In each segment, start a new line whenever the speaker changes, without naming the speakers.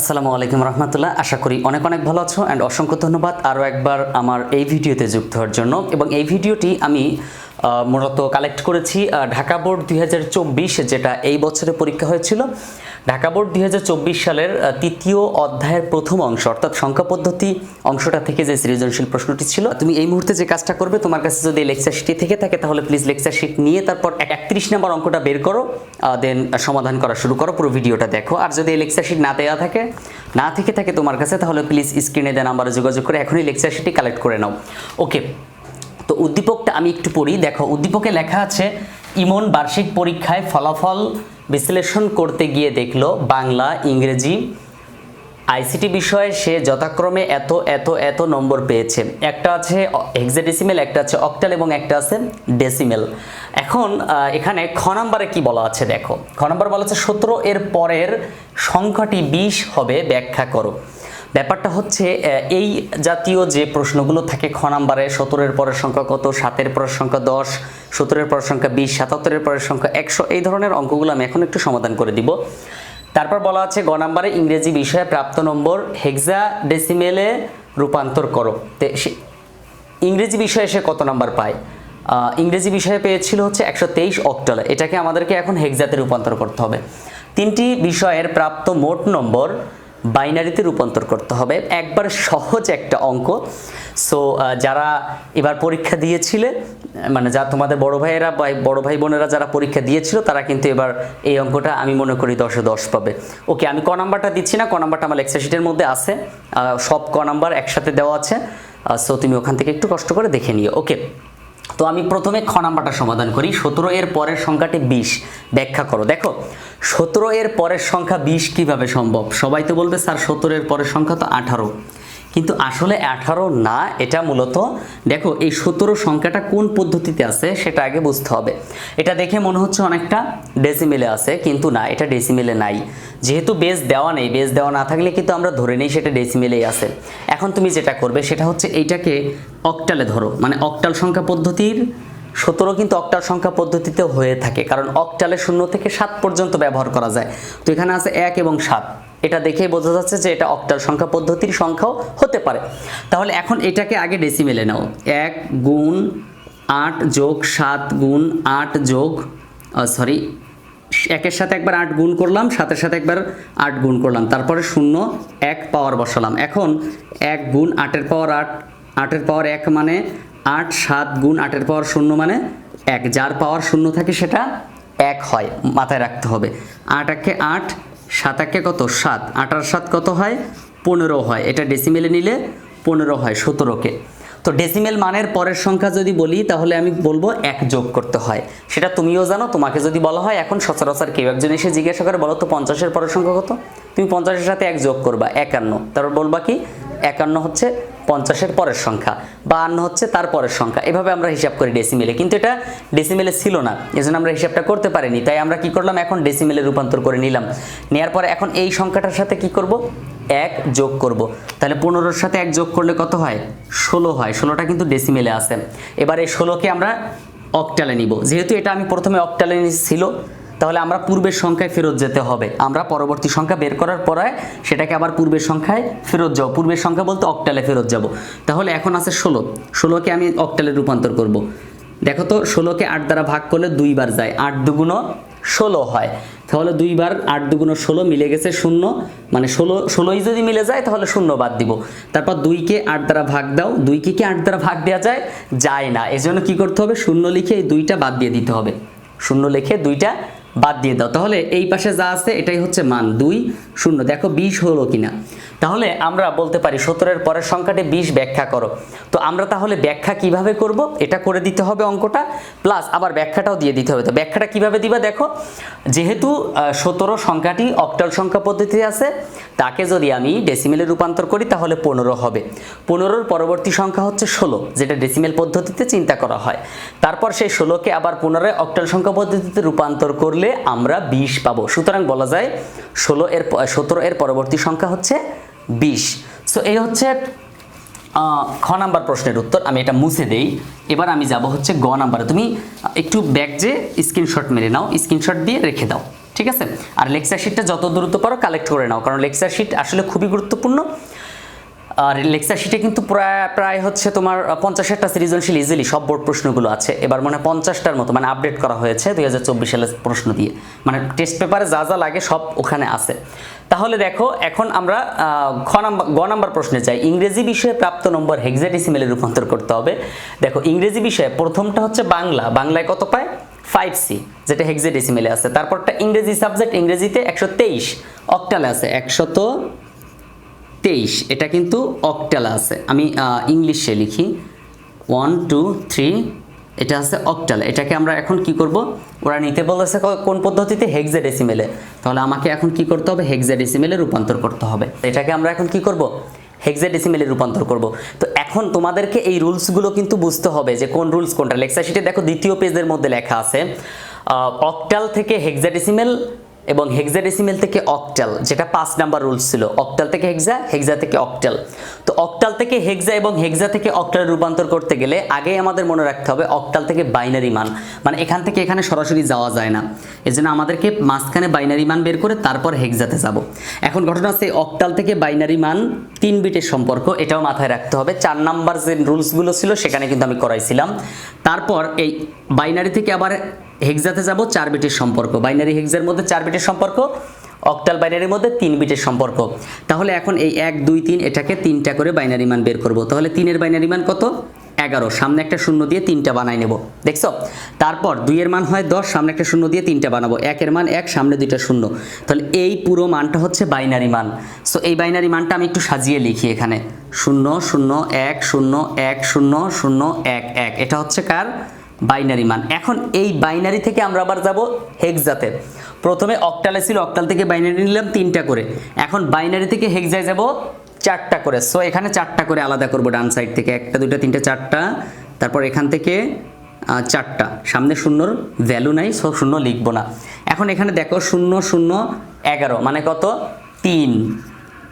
আসসালামু আলাইকুম রহমতুল্লাহ। আশা করি অনেক অনেক ভালো আছো অ্যান্ড অসংখ্য ধন্যবাদ আরও একবার আমার এই ভিডিওতে যুক্ত হওয়ার জন্য। এবং এই ভিডিওটি আমি মূলত কালেক্ট করেছি ঢাকা বোর্ড দুই যেটা এই বছরে পরীক্ষা হয়েছিল। ঢাকা বোর্ড দুই হাজার চব্বিশ সালের তৃতীয় অধ্যায়ের প্রথম অংশ, অর্থাৎ সংখ্যা পদ্ধতি অংশটা থেকে যে সৃজনশীল প্রশ্নটি ছিল, তুমি এই মুহূর্তে যে কাজটা করবে, তোমার কাছে যদি লেকচার শিটটি থেকে থাকে, তাহলে প্লিজ লেকচার শিট নিয়ে তারপর একত্রিশ নম্বর অঙ্কটা বের করো দেন সমাধান করা শুরু করো, পুরো ভিডিওটা দেখো। আর যদি এই লেকচার শিট না দেওয়া থাকে, না থেকে থাকে তোমার কাছে, তাহলে প্লিজ স্ক্রিনে দেওয়া নাম্বারে যোগাযোগ করে এখনই লেকচার শিটটি কালেক্ট করে নাও। ওকে তো উদ্দীপকটা আমি একটু পড়ি, দেখো, উদ্দীপকে লেখা আছে, ইমন বার্ষিক পরীক্ষায় ফলাফল বিশ্লেষণ করতে গিয়ে দেখল বাংলা, ইংরেজি, আইসিটি বিষয়ে সে যথাক্রমে এত এত এত নম্বর পেয়েছে। একটা আছে হেক্সাডেসিমেল একটা আছে অক্টাল এবং একটা আছে ডেসিমেল এখন এখানে খ নাম্বারে কি বলা আছে দেখো। খ নাম্বার বলা আছে সতেরো এর পরের সংখ্যাটি বিশ হবে, ব্যাখ্যা করো। ব্যাপারটা হচ্ছে এই জাতীয় যে প্রশ্নগুলো থাকে খ নাম্বারে, সতেরোর পরের সংখ্যা কত, সাতের পরের সংখ্যা দশ, সতেরোর পরের সংখ্যা বিশ, সাতাত্তরের পরের সংখ্যা একশো, এই ধরনের অঙ্কগুলো আমি এখন একটু সমাধান করে দিব। তারপর বলা আছে গ নাম্বারে ইংরেজি বিষয়ে প্রাপ্ত নম্বর হেক্সা ডেসিমেলে রূপান্তর করো। ইংরেজি বিষয়ে সে কত নাম্বার পায়? ইংরেজি বিষয়ে পেয়েছিল হচ্ছে একশো তেইশ অক্টাল। এটাকে আমাদেরকে এখন হেক্সাতে রূপান্তর করতে হবে। তিনটি বিষয়ের প্রাপ্ত মোট নম্বর বাইনারিতে রূপান্তর করতে হবে। একবার সহজ একটা অঙ্ক। সো যারা এবার পরীক্ষা দিয়েছিলে মানে যা তোমাদের বড় ভাইয়েরা বা বড় ভাই বোনেরা যারা পরীক্ষা দিয়েছিল, তারা কিন্তু এবার এই অঙ্কটা আমি মনে করি দশে দশ পাবে। ওকে আমি ক নাম্বারটা দিচ্ছি না, ক নাম্বারটা আমার লেকচার শিটের মধ্যে আছে। সব ক নাম্বার একসাথে দেওয়া আছে। সো তুমি ওখান থেকে একটু কষ্ট করে দেখে নিও। ওকে তো আমি প্রথমে খ নাম্বারটা সমাধান করি। সতেরো এর পরের সংখ্যাটি বিশ। ব্যাখ্যা করো। দেখো, সতেরো এর পরের সংখ্যা বিশ কীভাবে সম্ভব? সবাই তো বলবে, স্যার, সতেরো এর পরের সংখ্যা তো আঠারো। কিন্তু আসলে আঠারো না, এটা মূলত, দেখো, এই সতেরো সংখ্যাটা কোন পদ্ধতিতে আছে সেটা আগে বুঝতে হবে। এটা দেখে মনে হচ্ছে অনেকটা ডেসিমেলে আছে, কিন্তু না, এটা ডেসিমেলে নাই। যেহেতু বেস দেওয়া নেই বেস দেওয়া না থাকলে কিন্তু আমরা ধরে নেই সেটা ডেসিমেলেই আছে। এখন তুমি যেটা করবে সেটা হচ্ছে এইটাকে অক্টালে ধরো মানে অক্টাল সংখ্যা পদ্ধতির, সতেরো কিন্তু অক্টাল সংখ্যা পদ্ধতিতে হয়ে থাকে, কারণ অক্টালে শূন্য থেকে সাত পর্যন্ত ব্যবহার করা যায়। তো এখানে আছে এক এবং সাত। এটা দেখেই বোঝা যাচ্ছে যে এটা অক্টাল সংখ্যা পদ্ধতির সংখ্যাও হতে পারে। তাহলে এখন এটাকে আগে ডেসিমেলে নাও। এক গুণ আট যোগ সাত গুণ আট যোগ সরি একের সাথে একবার আট গুণ করলাম, সাতের সাথে একবার আট গুণ করলাম, তারপরে শূন্য, এক পাওয়ার বসালাম। এখন এক গুণ আটের পাওয়ার আট, আটের পাওয়ার এক মানে আট, সাত গুণ আটের পাওয়ার শূন্য মানে এক। যার পাওয়ার শূন্য থাকে সেটা এক হয়, মাথায় রাখতে হবে। আট একে আট সাত একে কত? সাত। আটার সাত কত হয়? পনেরো হয়। এটা ডেসিমেলে নিলে পনেরো হয়, সতেরোকে। তো ডেসিমেল মানের পরের সংখ্যা যদি বলি, তাহলে আমি বলব এক যোগ করতে হয়। সেটা তুমিও জানো, তোমাকে যদি বলা হয়, এখন সচরাচর কেউ একজন এসে জিজ্ঞাসা করে, বলো তো পঞ্চাশের পরের সংখ্যা কত? তুমি পঞ্চাশের সাথে এক যোগ করবা, একান্ন। তারপর বলবা কি, একান্ন হচ্ছে পঞ্চাশের পরের সংখ্যা, বাহান্ন হচ্ছে তার পরের সংখ্যা। এভাবে আমরা হিসাব করি ডেসিমেলে কিন্তু এটা ডেসিমেলে ছিল না, এজন্য আমরা হিসাবটা করতে পারিনি। তাই আমরা কি করলাম? এখন ডেসিমেলে রূপান্তর করে নিলাম। নেওয়ার পরে এখন এই সংখ্যাটার সাথে কি করব? এক যোগ করব। তাহলে পনেরোর সাথে এক যোগ করলে কত হয়? ষোলো হয়। ষোলোটা কিন্তু ডেসিমেলে আছে। এবার এই ষোলোকে আমরা অক্টালে নিব। যেহেতু এটা আমি প্রথমে অক্টালে ছিল তাহলে আমরা পূর্বের সংখ্যায় ফেরত যেতে হবে। আমরা পরবর্তী সংখ্যা বের করার পরে সেটাকে আবার পূর্বের সংখ্যায় ফেরত যাব। পূর্বের সংখ্যা বলতে অক্টালে ফেরত যাব। তাহলে এখন আছে ষোলো। ষোলোকে আমি অক্টালে রূপান্তর করব। দেখো তো, ষোলোকে আট দ্বারা ভাগ করলে দুইবার যায়। আট দুগুণ ষোলো হয়। তাহলে দুইবার আট দুগুণ ষোলো মিলে গেছে শূন্য। মানে ষোলো, ষোলোই যদি মিলে যায়, তাহলে শূন্য বাদ দিব। তারপর দুইকে আট দ্বারা ভাগ দাও। দুইকে কি আট দ্বারা ভাগ দেওয়া যায়? যায় না। এজন্য কি করতে হবে? শূন্য লিখে এই দুইটা বাদ দিয়ে দিতে হবে। শূন্য লিখে দুইটা বাদ দিয়ে দাও। তাহলে এই পাশে যা আছে, এটাই হচ্ছে মান দুই, শূন্য। দেখো বিশ হলো কিনা। তাহলে আমরা বলতে পারি সতেরোর পরের সংখ্যাটি বিশ ব্যাখ্যা করো। তো আমরা তাহলে ব্যাখ্যা কীভাবে করব? এটা করে দিতে হবে অঙ্কটা, প্লাস আবার ব্যাখ্যাটাও দিয়ে দিতে হবে। তো ব্যাখ্যাটা কীভাবে দিবা দেখো, যেহেতু সতেরো সংখ্যাটি অক্টাল সংখ্যা পদ্ধতি আছে, তাকে যদি আমি ডেসিমেলে রূপান্তর করি, তাহলে পনেরো হবে। পনেরোর পরবর্তী সংখ্যা হচ্ছে ষোলো, যেটা ডেসিমেল পদ্ধতিতে চিন্তা করা হয়। তারপর সেই ষোলোকে আবার পুনরায় অক্টাল সংখ্যা পদ্ধতিতে রূপান্তর করলে আমরা বিশ পাবো। সুতরাং বলা যায় ষোলো এর সতেরো এর পরবর্তী সংখ্যা হচ্ছে বিশ। সো এই হচ্ছে খ নাম্বার প্রশ্নের উত্তর। আমি এটা মুছে দেই। এবার আমি যাব হচ্ছে গ নাম্বারে। তুমি একটু ব্যাগ যে স্ক্রিনশট মেরে নাও। স্ক্রিনশট দিয়ে রেখে দাও। ঠিক আছে? আর লেকচার শিটটা যত দ্রুত পারো কালেক্ট করে নাও। কারণ লেকচার শিট আসলে খুবই গুরুত্বপূর্ণ। আর লেকচার শিটে কিন্তু প্রায় প্রায় হচ্ছে তোমার পঞ্চাশেরটা সৃজনশীল ইজিলি সব বোর্ড প্রশ্নগুলো আছে। এবার মানে পঞ্চাশটার মতো মানে আপডেট করা হয়েছে দুই হাজার চব্বিশ সালের প্রশ্ন দিয়ে। মানে টেস্ট পেপারে যা যা লাগে সব ওখানে আছে। তাহলে দেখো, এখন আমরা খ নাম্বার, গ নাম্বার প্রশ্নে যাই। ইংরেজি বিষয়ে প্রাপ্ত নম্বর হেক্সাডেসিমেলে রূপান্তর করতে হবে। দেখো, ইংরেজি বিষয়ে প্রথমটা হচ্ছে বাংলা। বাংলায় কত পায়? ফাইভ সি যেটা হেক্সাডেসিমেলে আছে। তারপরটা ইংরেজি সাবজেক্ট ইংরেজিতে একশো তেইশ। অক্টালে আছে একশত তেইশ, এটা কিন্তু অক্টালা আছে। আমি ইংলিশে লিখি। ওয়ান, টু, থ্রি, এটা আছে অক্টাল। এটাকে আমরা এখন কি করব? ওরা নিতে বলেছে কোন পদ্ধতিতে? হেক্সাডেসিমেলে। তাহলে আমাকে এখন কি করতে হবে? হেক্সাডেসিমেলে রূপান্তর করতে হবে। এটাকে আমরা এখন কি করব? হেক্সাডেসিমেলে রূপান্তর করব। তো এখন তোমাদেরকে এই রুলসগুলো কিন্তু বুঝতে হবে যে কোন রুলস কোনটা। লেকচার শিটে দেখো দ্বিতীয় পেজের মধ্যে লেখা আছে অক্টাল থেকে হেক্সাডেসিমেল এবং হেক্সাডেসিমেল থেকে অক্টাল যেটা পাঁচ নাম্বার রুলস ছিল। অক্টাল থেকে হেক্সা হেক্সা থেকে অক্টাল তো অক্টাল থেকে হেক্সা এবং হেক্সা থেকে অক্টাল রূপান্তর করতে গেলে আগেই আমাদের মনে রাখতে হবে অক্টাল থেকে বাইনারি মান। মানে এখান থেকে এখানে সরাসরি যাওয়া যায় না। এজন্য আমাদেরকে মাঝখানে বাইনারি মান বের করে তারপর হেক্সাতে যাব। এখন ঘটনা আছে অক্টাল থেকে বাইনারি মান তিন বিটের সম্পর্ক, এটাও মাথায় রাখতে হবে। চার নাম্বার যে রুলসগুলো ছিল, সেখানে কিন্তু আমি করাইছিলাম। তারপর এই বাইনারি থেকে আবার হেক্সাতে যাব চার বিটের সম্পর্ক। বাইনারি হেক্সার মধ্যে চার বিটের সম্পর্ক, অক্টাল বাইনারির মধ্যে তিন বিটের সম্পর্ক। তাহলে এখন এই এক, দুই, তিন, এটাকে তিনটা করে বাইনারি মান বের করব। তাহলে তিনের বাইনারি মান কত? এগারো। সামনে একটা শূন্য দিয়ে তিনটা বানাই নেব। দেখছ? তারপর দুইয়ের মান হয় দশ, সামনে একটা শূন্য দিয়ে তিনটা বানাবো। একের মান এক, সামনে দুইটা শূন্য। তাহলে এই পুরো মানটা হচ্ছে বাইনারি মান। সো এই বাইনারি মানটা আমি একটু সাজিয়ে লিখি এখানে। শূন্য শূন্য, এক শূন্য এক, শূন্য শূন্য, এক এক। এটা হচ্ছে কার? বাইনারি মান। এখন এই বাইনারি থেকে আমরা আবার যাব হেক্সাতে। প্রথমে অক্টালে ছিল, অক্টাল থেকে বাইনারি নিলাম তিনটা করে। এখন বাইনারি থেকে হেক্সায় যাব চারটা করে। সো এখানে চারটা করে আলাদা করব ডান সাইড থেকে। একটা, দুইটা, তিনটা, চারটা। তারপর এখান থেকে চারটা। সামনে শূন্যর ভ্যালু নাই সো শূন্য লিখব না। এখন এখানে দেখো শূন্য শূন্য, এগারো। মানে কত? তিন।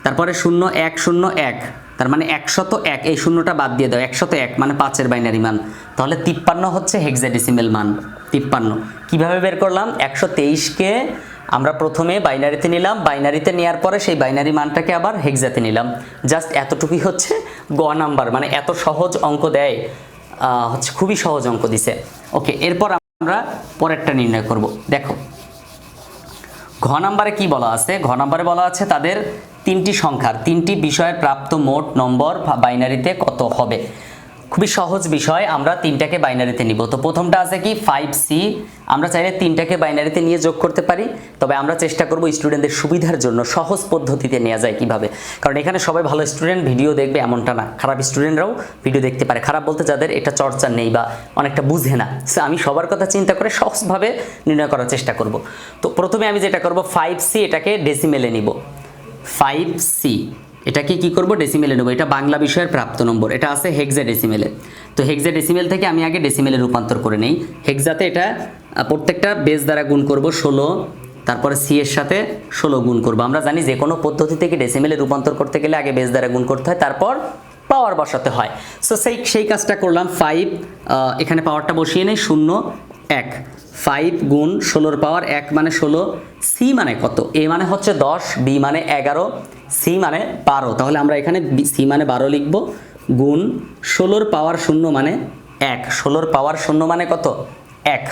তারপরে শূন্য, এক শূন্য, এক। তার মানে একশত এক, এই শূন্যটা বাদ দিয়ে দাও, একশত এক মানে পাঁচের বাইনারি মান। তাহলে তিপ্পান্ন হচ্ছে হেক্সাডেসিমেল মান, তিপ্পান্ন। কীভাবে বের করলাম? একশো তেইশকে আমরা প্রথমে বাইনারিতে নিলাম বাইনারিতে নেওয়ার পরে সেই বাইনারি মানটাকে আবার হেক্সাতে নিলাম। জাস্ট এতটুকুই হচ্ছে গ নাম্বার মানে এত সহজ অঙ্ক দেয় হচ্ছে খুবই সহজ অঙ্ক দিছে। ওকে, এরপর আমরা পরেরটা নির্ণয় করব। দেখো ঘ নাম্বারে কি বলা আছে? ঘ নাম্বারে বলা আছে তাদের তিনটি সংখ্যার, তিনটি বিষয়ের প্রাপ্ত মোট নম্বর বাইনারিতে কত হবে? খুবই সহজ বিষয়, আমরা তিনটাকে বাইনারিতে নিব। তো প্রথমটা আছে কি ফাইভ সি আমরা চাইলে তিনটাকে বাইনারিতে নিয়ে যোগ করতে পারি, তবে আমরা চেষ্টা করব স্টুডেন্টদের সুবিধার জন্য সহজ পদ্ধতিতে নেওয়া যায় কীভাবে। কারণ এখানে সবাই ভালো স্টুডেন্ট, ভিডিও দেখবে এমনটা না। খারাপ স্টুডেন্টরাও ভিডিও দেখতে পারে। খারাপ বলতে যাদের এটা চর্চা নেই বা অনেকটা বুঝে না। সো আমি সবার কথা চিন্তা করে সহজভাবে নির্ণয় করার চেষ্টা করব। তো প্রথমে আমি যেটা করব ফাইভ সি এটাকে ডেসিমেলে নিব। ফাইভ সি এটাকে কি করব? ডেসিমেলে নেব। এটা বাংলা বিষয়ের প্রাপ্ত নম্বর। এটা আছে হেক্সা ডেসিমেলে তো হেক্সা ডেসিমেল থেকে আমি আগে ডেসিমেলে রূপান্তর করে নেই। হেক্সাতে এটা প্রত্যেকটা বেস দ্বারা গুণ করব ষোলো, তারপরে সি এর সাথে ষোলো গুণ করব। আমরা জানি যে কোনো পদ্ধতি থেকে ডেসিমেলে রূপান্তর করতে গেলে আগে বেস দ্বারা গুণ করতে হয়, তারপর পাওয়ার বসাতে হয়। সো সেই সেই কাজটা করলাম। ফাইভ এখানে পাওয়ারটা বসিয়ে নেই, শূন্য, এক। ফাইভ গুণ ষোলোর পাওয়ার এক মানে ষোলো সি মানে কত? এ মানে হচ্ছে দশ বি মানে এগারো সি মানে বারো। তাহলে আমরা এখানে সি মানে বারো লিখব। গুণ ষোলোর পাওয়ার শূন্য মানে এক। ষোলোর পাওয়ার শূন্য মানে কত? এক।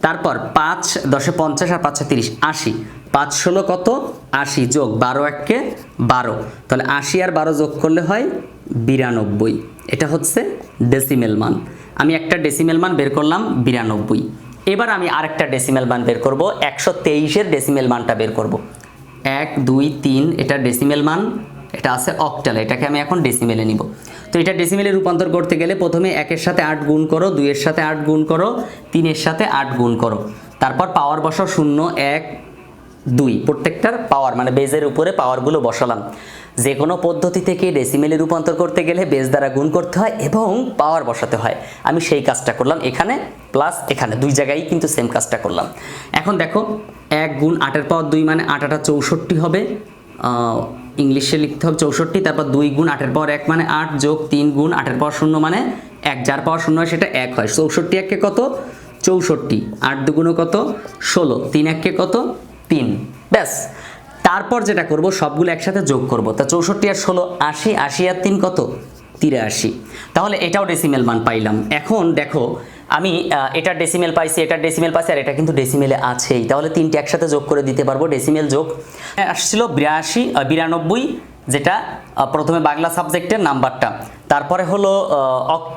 তারপর পাঁচ দশে পঞ্চাশ আর পাঁচশো তিরিশ, আশি। পাঁচ ষোলো কত? আশি যোগ বারো এককে বারো। তাহলে আশি আর বারো যোগ করলে হয় বিরানব্বই। এটা হচ্ছে ডেসিমেল মান। আমি একটা ডেসিমেল মান বের করলাম বিরানব্বই। এবার আমি আরেকটা ডেসিমেল মান বের করব। একশো তেইশের ডেসিমেল মানটা বের করব। এক, দুই, তিন, এটা ডেসিমেল মান, এটা আছে অক্টাল এটাকে আমি এখন ডেসিমেলে নিব। তো এটা ডেসিমেলে রূপান্তর করতে গেলে প্রথমে একের সাথে আট গুণ করো, দুইয়ের সাথে আট গুণ করো, তিনের সাথে আট গুণ করো। তারপর পাওয়ার বসাও শূন্য, এক, দুই, প্রত্যেকটার পাওয়ার মানে বেজের উপরে পাওয়ারগুলো বসালাম। যে কোনো পদ্ধতি থেকে ডেসিমেলে রূপান্তর করতে গেলে বেজ দ্বারা গুণ করতে হয় এবং পাওয়ার বসাতে হয়। আমি সেই কাজটা করলাম এখানে প্লাস এখানে। দুই জায়গায় কিন্তু সেম কাজটা করলাম। এখন দেখো, এক গুণ আটের পাওয়ার দুই মানে আট আটা চৌষট্টি হবে। ইংলিশে লিখতে হবে চৌষট্টি, তারপর দুই গুণ আটের পাওয়ার এক মানে আট যোগ তিন গুণ আটের পাওয়ার শূন্য মানে এক। যার পাওয়ার শূন্য হয় সেটা এক হয়। চৌষট্টি এককে কত? চৌষট্টি। আট দুগুণ কত? ষোলো। তিন এককে কত? তিন। ব্যাস। তারপর যেটা করব সবগুলো একসাথে যোগ করব। তা চৌষট্টি আর ষোলো আশি আশি আর তিন কত? তিরাশি। তাহলে এটাও ডেসিমেল মান পাইলাম। এখন দেখো আমি এটা ডেসিমেল পাইছি এটা ডেসিমেল পাইছি আর এটা কিন্তু ডেসিমেলে আছেই। তাহলে তিনটে একসাথে যোগ করে দিতে পারব ডেসিমেল যোগ। হ্যাঁ, আসছিল বিরাশি বিরানব্বই যেটা প্রথমে বাংলা সাবজেক্টের নাম্বারটা। তারপরে হলো অক্ট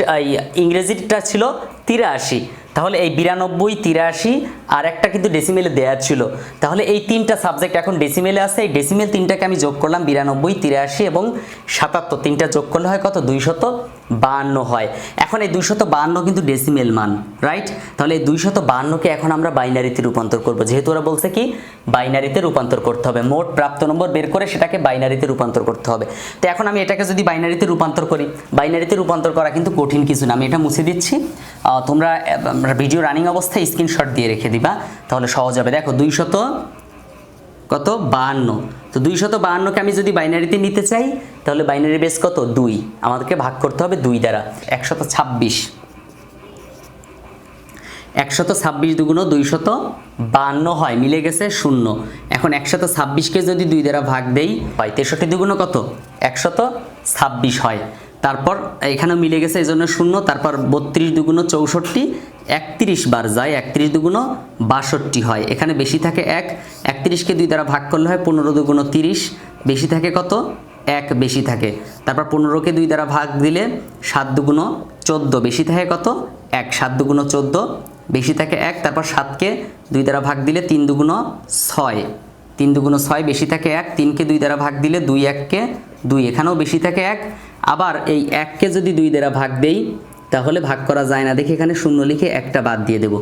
ইংরেজিটা ছিল তিরাশি। তাহলে এই বিরানব্বই, তিরাশি আর একটা কিন্তু ডেসিমেলে দেওয়া ছিল। তাহলে এই তিনটা সাবজেক্ট এখন ডেসিমেলে আছে। এই ডেসিমেল তিনটাকে আমি যোগ করলাম বিরানব্বই, তিরাশি এবং সাতাত্তর। তিনটা যোগ করলে হয় কত? দুইশত। বাহান্ন হয়। এখন এই দুইশত বাহান্ন কিন্তু ডেসিমেল মান রাইট তাহলে এই দুইশত বাহান্নকে এখন আমরা বাইনারিতে রূপান্তর করব। যেহেতু ওরা বলছে কি বাইনারিতে রূপান্তর করতে হবে। মোট প্রাপ্ত নম্বর বের করে সেটাকে বাইনারিতে রূপান্তর করতে হবে। তো এখন আমি এটাকে যদি বাইনারিতে রূপান্তর করি বাইনারিতে রূপান্তর করা কিন্তু কঠিন কিছু না। আমি এটা মুছে দিচ্ছি। তোমরা ভিডিও রানিং অবস্থায় স্ক্রিনশট দিয়ে রেখে দিবা। তাহলে সহজ হবে। দেখো, দুইশত কত? বাহান্ন। তো দুইশত বাহান্নকে আমি যদি বাইনারিতে নিতে চাই, তাহলে বাইনারি বেস কত? দুই। আমাদেরকে ভাগ করতে হবে দুই দ্বারা। একশত ছাব্বিশ। একশত ছাব্বিশ দুগুণ দুইশত বাহান্ন হয়, মিলে গেছে শূন্য। এখন একশত ছাব্বিশকে যদি দুই দ্বারা ভাগ দেই, হয় তেষট্টি দুগুণ কত? একশত ছাব্বিশ হয়। তারপর এখানে মিলে গেছে, এই জন্য শূন্য, তারপর বত্রিশ দুগুণ চৌষট্টি, একত্রিশ বার যায়, একত্রিশ দুগুণ বাষট্টি হয়। এখানে বেশি থাকে এক একত্রিশকে দুই দ্বারা ভাগ করলে হয় পনেরো দুগুণ তিরিশ, বেশি থাকে কত? এক বেশি থাকে। তারপর পনেরোকে দুই দ্বারা ভাগ দিলে সাত দুগুণ চোদ্দ, বেশি থাকে কত? এক, সাত দুগুণ চোদ্দ, বেশি থাকে এক, তারপর সাতকে দুই দ্বারা ভাগ দিলে তিন দুগুণ ছয়। তিন দুগুণ ছয় বেশি থাকে এক, তিনকে দুই দ্বারা ভাগ দিলে দুই এককে দুই, এখানেও বেশি থাকে এক। আবার এই এককে যদি দুই দ্বারা ভাগ দেই, তাহলে ভাগ করা যায় না। দেখে এখানে শূন্য লিখে একটা বাদ দিয়ে দেব।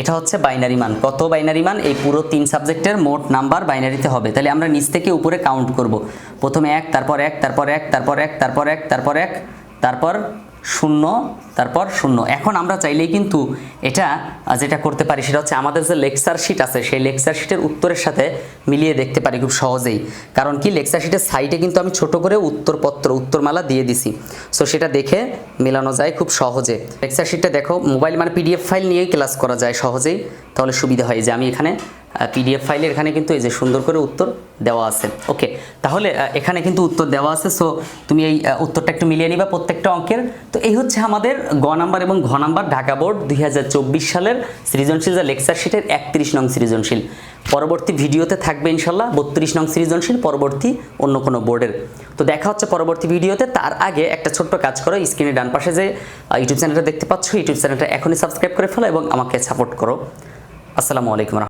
এটা হচ্ছে বাইনারি মান। কত বাইনারি মান? এই পুরো তিন সাবজেক্টের মোট নাম্বার বাইনারিতে হবে। তাহলে আমরা নিচ থেকে উপরে কাউন্ট করব। প্রথমে এক, তারপর এক তারপর এক তারপর এক তারপর এক তারপর এক, তারপর শূন্য তারপর শূন্য। এখন আমরা চাইলেই কিন্তু এটা যেটা করতে পারি সেটা হচ্ছে আমাদের যে লেকচার শিট আছে, সেই লেকচার শিটের উত্তরের সাথে মিলিয়ে দেখতে পারি খুব সহজেই। কারণ কি, লেকচার শিটের সাইডে কিন্তু আমি ছোট করে উত্তরপত্র, উত্তরমালা দিয়ে দিছি। সো সেটা দেখে মেলানো যায় খুব সহজে। লেকচার শিটটা দেখো, মোবাইল মানে পিডিএফ ফাইল নিয়েই ক্লাস করা যায় সহজেই। তাহলে সুবিধা হয় যে আমি এখানে পিডিএফ ফাইলের এখানে কিন্তু এই যে সুন্দর করে উত্তর দেওয়া আছে। ওকে তাহলে এখানে কিন্তু উত্তর দেওয়া আছে। সো তুমি এই উত্তরটা একটু মিলিয়ে নিবা প্রত্যেকটা অঙ্কের। তো এই হচ্ছে আমাদের গ নাম্বার এবং ঘ নাম্বার ঢাকা বোর্ড দুই হাজার চব্বিশ সালের সৃজনশীল যা লেকচার শিটের একত্রিশ নং সৃজনশীল। পরবর্তী ভিডিওতে থাকবে ইনশাল্লাহ বত্রিশ নং সৃজনশীল, পরবর্তী অন্য কোনো বোর্ডের। তো দেখা হচ্ছে পরবর্তী ভিডিওতে। তার আগে একটা ছোট্ট কাজ করো স্ক্রিনে ডান পাশে যে ইউটিউব চ্যানেলটা দেখতে পাচ্ছ ইউটিউব চ্যানেলটা এখনই সাবস্ক্রাইব করে ফেলো এবং আমাকে সাপোর্ট করো। আসসালামু আলাইকুম